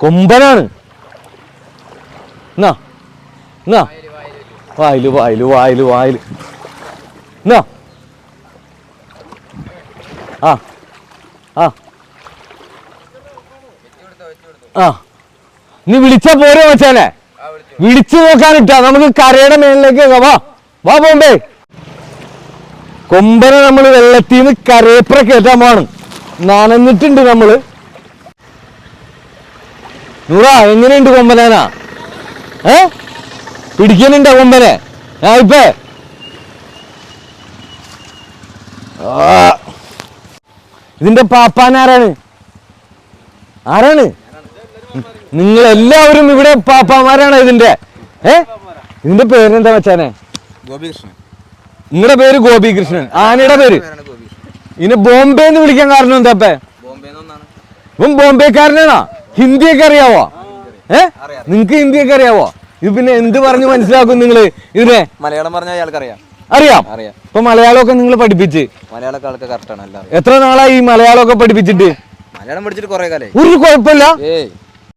കൊമ്പനാണ്. എന്നാ എന്നാ വായിൽ വായിൽ വായിൽ വായിൽ. എന്നാ ആ ആ. ആ. നീ വിളിച്ച പോരെ മച്ചാനെ. വിളിച്ചു നോക്കാനിട്ടാ. നമുക്ക് കരയുടെ മേളിലേക്ക്. വാ വാ. പോണ്ടേ കൊമ്പനെ നമ്മൾ വെള്ളത്തിൽ നിന്ന് കരയപ്പുറ കയറ്റാൻ പോണം നനഞ്ഞിട്ടുണ്ട് നമ്മൾ. നൂറാ എങ്ങനെയുണ്ട് കൊമ്പനാനാ? ഏ? പിടിക്കുന്നുണ്ട് കൊമ്പനെ? ഞാൻ ഇപ്പേ. ഇതിന്റെ പാപ്പാൻ ആരാണ്? ആരാണ്? നിങ്ങൾ എല്ലാവരും ഇവിടെ പാപ്പാമാരാണ് ഇതിന്റെ? ഏ? ഇതിന്റെ പേരെന്താ വെച്ചാനെ ഗോപികൃഷ്ണൻ. നിങ്ങളുടെ പേര് ഗോപികൃഷ്ണൻ. ആനയുടെ പേര്. ഇനി ബോംബെ എന്ന് വിളിക്കാൻ കാരണം ഒന്നാണ്. ഇവൻ ബോംബെക്കാരനാണോ? ഹിന്ദിയൊക്കെ അറിയാവോ? ഏ? അറിയാം. നിങ്ങക്ക് ഹിന്ദിയൊക്കെ അറിയാവോ? ഇത് പിന്നെ എന്ത് പറഞ്ഞു മനസ്സിലാക്കും നിങ്ങൾ? ഇതിനെ മലയാളം പറഞ്ഞാൽ അയാൾക്ക് അറിയാം. അറിയാം. അറിയാം. ഇപ്പൊ മലയാളമൊക്കെ നിങ്ങൾ പഠിപ്പിച്ച്. മലയാളമൊക്കെ ആൾക്ക് കറക്റ്റാണ് എല്ലാം എത്ര നാളായി ഈ മലയാളമൊക്കെ പഠിപ്പിച്ചിട്ട്? മലയാളം പഠിച്ചിട്ട് കുറെ കാലേ ഒരു കുഴപ്പമില്ല.